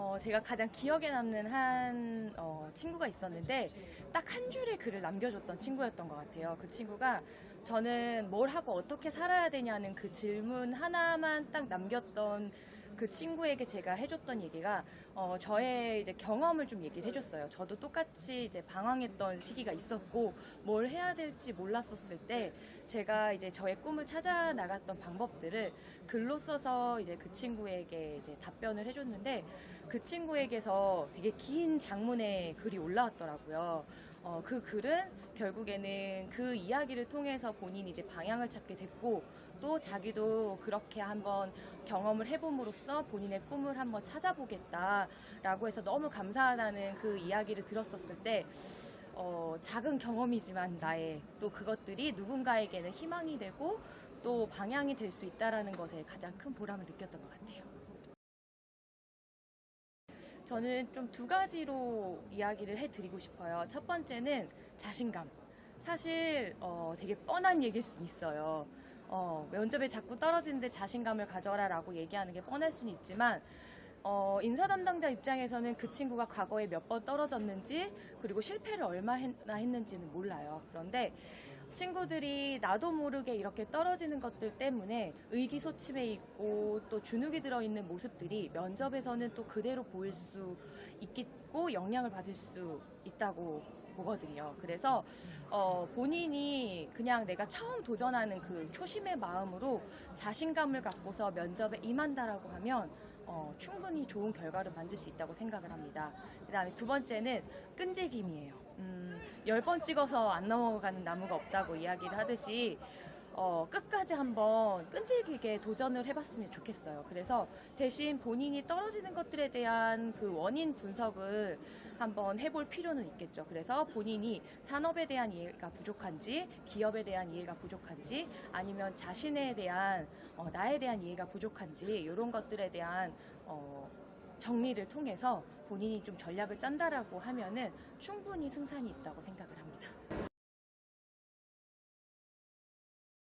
어, 제가 가장 기억에 남는 한 어, 친구가 있었는데 딱 한 줄의 글을 남겨줬던 친구였던 것 같아요. 그 친구가 저는 뭘 하고 어떻게 살아야 되냐는 그 질문 하나만 딱 남겼던 그 친구에게 제가 해줬던 얘기가 어, 저의 이제 경험을 좀 얘기를 해줬어요. 저도 똑같이 이제 방황했던 시기가 있었고 뭘 해야 될지 몰랐었을 때 제가 이제 저의 꿈을 찾아 나갔던 방법들을 글로 써서 이제 그 친구에게 이제 답변을 해줬는데 그 친구에게서 되게 긴 장문의 글이 올라왔더라고요. 어, 그 글은 결국에는 그 이야기를 통해서 본인이 이제 방향을 찾게 됐고 또 자기도 그렇게 한번 경험을 해봄으로써 본인의 꿈을 한번 찾아보겠다라고 해서 너무 감사하다는 그 이야기를 들었었을 때 어, 작은 경험이지만 나의 또 그것들이 누군가에게는 희망이 되고 또 방향이 될 수 있다라는 것에 가장 큰 보람을 느꼈던 것 같아요. 저는 좀 두 가지로 이야기를 해드리고 싶어요. 첫 번째는 자신감. 사실 어, 되게 뻔한 얘기일 수 있어요. 어, 면접에 자꾸 떨어지는데 자신감을 가져라라고 얘기하는 게 뻔할 수는 있지만 어, 인사 담당자 입장에서는 그 친구가 과거에 몇 번 떨어졌는지 그리고 실패를 얼마나 했는지는 몰라요. 그런데 친구들이 나도 모르게 이렇게 떨어지는 것들 때문에 의기소침해 있고 또 주눅이 들어있는 모습들이 면접에서는 또 그대로 보일 수 있고 영향을 받을 수 있다고 보거든요. 그래서 어, 본인이 그냥 내가 처음 도전하는 그 초심의 마음으로 자신감을 갖고서 면접에 임한다라고 하면 어, 충분히 좋은 결과를 만들 수 있다고 생각을 합니다. 그 다음에 두 번째는 끈질김이에요. 음, 열번 찍어서 안 넘어가는 나무가 없다고 이야기를 하듯이 어, 끝까지 한번 끈질기게 도전을 해봤으면 좋겠어요. 그래서 대신 본인이 떨어지는 것들에 대한 그 원인 분석을 한번 해볼 필요는 있겠죠. 그래서 본인이 산업에 대한 이해가 부족한지, 기업에 대한 이해가 부족한지, 아니면 자신에 대한, 어, 나에 대한 이해가 부족한지, 이런 것들에 대한, 어, 정리를 통해서 본인이 좀 전략을 짠다라고 하면은 충분히 승산이 있다고 생각을 합니다.